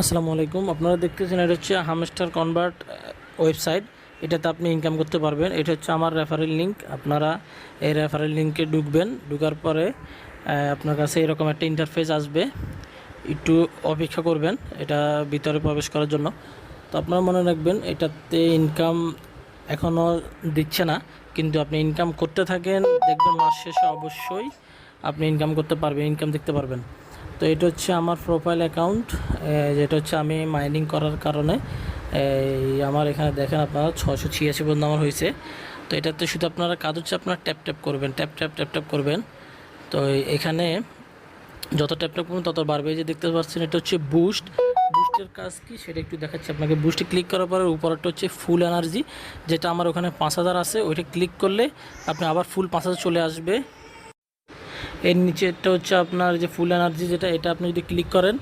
আসসালামু আলাইকুম। আপনারা দেখতেছেন, এটা হচ্ছে হামস্টার কনভার্ট ওয়েবসাইট এটাতে আপনি ইনকাম করতে পারবেন। এটা হচ্ছে আমার রেফারেল লিঙ্ক আপনারা এই রেফারেল লিঙ্কে ঢুকবেন। ঢুকার পরে আপনার কাছে এরকম একটা ইন্টারফেস আসবে। একটু অপেক্ষা করবেন। এটা ভিতরে প্রবেশ করার জন্য। তো আপনারা মনে রাখবেন, এটাতে ইনকাম এখনও দিচ্ছে না। কিন্তু আপনি ইনকাম করতে থাকেন, দেখবেন মাস শেষে অবশ্যই আপনি ইনকাম করতে পারবেন ইনকাম দেখতে পারবেন। তো এটা হচ্ছে আমার প্রোফাইল অ্যাকাউন্ট যেটা হচ্ছে আমি মাইনিং করার কারণে এই আমার এখানে দেখেন আপনারা ছশো ছিয়াশি পর্যন্ত আমার হয়েছে। তো এটাতে শুধু আপনারা কাজ হচ্ছে আপনারা ট্যাপ ট্যাপ করবেন ট্যাপ ট্যাপ ট্যাপ ট্যাপ করবেন। তো এখানে যত ট্যাপ ট্যাপ করবেন তত বাড়বে। যে দেখতে পাচ্ছেন, এটা হচ্ছে বুস্ট বুস্টের কাজ কি? সেটা একটু দেখাচ্ছি আপনাকে। বুস্টে ক্লিক করার পরে উপরটা হচ্ছে ফুল এনার্জি যেটা আমার ওখানে পাঁচ হাজার আছে। ওইটা ক্লিক করলে আপনি আবার ফুল পাঁচ হাজার চলে আসবে। এর নিচেরটা হচ্ছে আপনার যে ফুল এনার্জি যেটা, এটা আপনি যদি ক্লিক করেন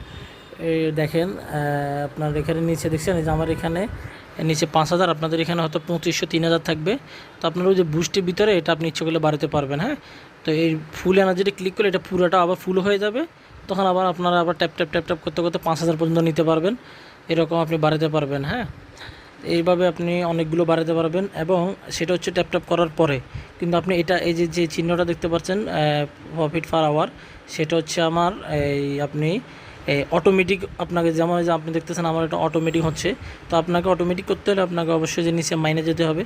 দেখেন আপনার এখানে নিচে দেখছেন যে আমার এখানে নিচে পাঁচ হাজার, আপনাদের এখানে হয়তো পঁচিশশো, তিন হাজার থাকবে। তো আপনার ওই যে বুস্টের ভিতরে এটা আপনি ইচ্ছে করলে বাড়াতে পারবেন হ্যাঁ? তো এই ফুল এনার্জিটা ক্লিক করলে এটা পুরোটা আবার ফুল হয়ে যাবে। তখন আবার আপনারা আবার ট্যাপ ট্যাপ ট্যাপ ট্যাপ করতে করতে পাঁচ হাজার পর্যন্ত নিতে পারবেন। এরকম আপনি বাড়াতে পারবেন হ্যাঁ? এইভাবে আপনি অনেকগুলো বাড়াতে পারবেন এবং সেটা হচ্ছে ট্যাপ ট্যাপ করার পরে কিন্তু আপনি এটা এই যে যে চিহ্নটা দেখতে পাচ্ছেন প্রফিট ফার আওয়ার সেটা হচ্ছে আমার, এই আপনি অটোমেটিক আপনাকে যেমন যে আপনি দেখতেছেন আমার এটা অটোমেটিক হচ্ছে। তো আপনাকে অটোমেটিক করতে হলে আপনাকে অবশ্যই যে নিচে মাইনে যেতে হবে।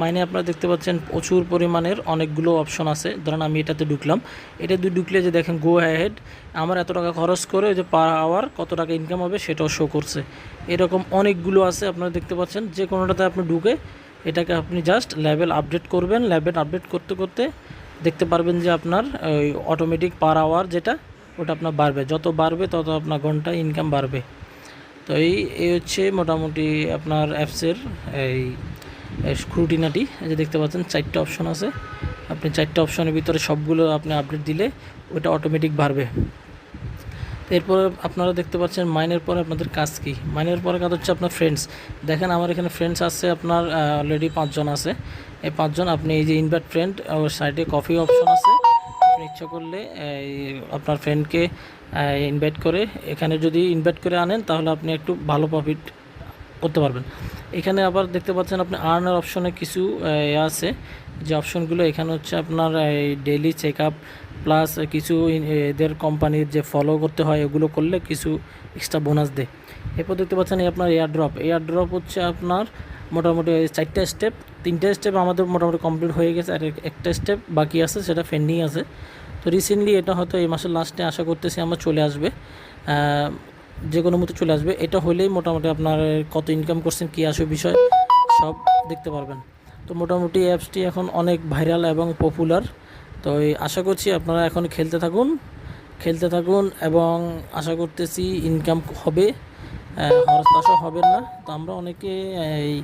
মাইনে আপনারা দেখতে পাচ্ছেন প্রচুর পরিমাণের অনেকগুলো অপশন আছে। ধরেন আমি এটাতে ঢুকলাম। এটা দিয়ে ঢুকলে যে দেখেন গো হ্যাড আমার এত টাকা খরচ করে যে পার আওয়ার কত টাকা ইনকাম হবে সেটাও শো করছে। এরকম অনেকগুলো আছে আপনারা দেখতে পাচ্ছেন। যে কোনোটাতে আপনি ঢুকে এটাকে আপনি জাস্ট লেভেল আপডেট করবেন। লেভেল আপডেট করতে করতে দেখতে পারবেন যে আপনার ওই অটোমেটিক পার আওয়ার যেটা ওটা আপনার বাড়বে। যত বাড়বে, তত আপনার ঘণ্টা ইনকাম বাড়বে। তো এই এই হচ্ছে মোটামুটি আপনার অ্যাপসের এই স্ক্রুটিনাটি এই যে দেখতে পাচ্ছেন, চারটে অপশন আছে। আপনি চারটে অপশনের ভিতরে সবগুলো আপনি আপডেট দিলে ওটা অটোমেটিক বাড়বে। এরপরে আপনারা দেখতে পাচ্ছেন মাইনের পরে আপনাদের কাজ কি? মাইনের পরে কাজ হচ্ছে আপনার ফ্রেন্ডস দেখেন, আমার এখানে ফ্রেন্ডস আছে, আপনার অলরেডি পাঁচজন আছে। এই পাঁচজন, আপনি এই যে ইনভার্ট ফ্রেন্ড ওর সাইডে কফি অপশন আছে। আপনি ইচ্ছা করলে আপনার ফ্রেন্ডকে ইনভাইট করে, এখানে যদি ইনভাইট করে আনেন, তাহলে আপনি একটু ভালো প্রফিট করতে পারবেন। এখানে আবার দেখতে পাচ্ছেন আপনি আর্নার অপশনে কিছু আছে। যে অপশনগুলো এখানে হচ্ছে আপনার, এই ডেইলি চেক আপ প্লাস কিছু এদের কোম্পানির যে ফলো করতে হয়, এগুলো করলে কিছু এক্সট্রা বোনাস দেয়। এরপর দেখতে পাচ্ছেন এই আপনার এয়ার ড্রপ এয়ার ড্রপ হচ্ছে আপনার মোটামুটি চারটা স্টেপ তিনটা স্টেপ আমাদের মোটামুটি কমপ্লিট হয়ে গেছে, আর একটা স্টেপ বাকি আছে, সেটা পেন্ডিং আছে। তো রিসেন্টলি এটা হয়তো এই মাসের লাস্টে আশা করতেছি আমার চলে আসবে। যে কোনো মতো চলে আসবে। এটা হলেই মোটামুটি আপনার কত ইনকাম করছেন, কী আসবে বিষয়, সব দেখতে পারবেন। তো মোটামুটি অ্যাপসটি এখন অনেক ভাইরাল এবং পপুলার তো আশা করছি আপনারা এখন খেলতে থাকুন খেলতে থাকুন এবং আশা করতেছি ইনকাম হবে। হরতাশও হবেন না। তো আমরা অনেকে এই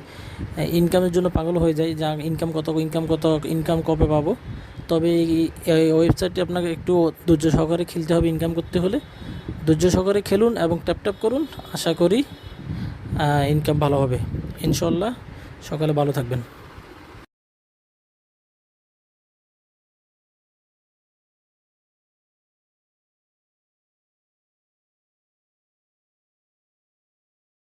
ইনকামের জন্য পাগল হয়ে যাই যা ইনকাম কত ইনকাম কত ইনকাম কবে পাবো। তবে এই- এই ওয়েবসাইটটি আপনাকে একটু ধৈর্য সহকারে খেলতে হবে ইনকাম করতে হলে। ধৈর্য সহকারে খেলুন এবং ট্যাপ ট্যাপ করুন। আশা করি ইনকাম ভালো হবে। ইনশাল্লাহ সকালে ভালো থাকবেন।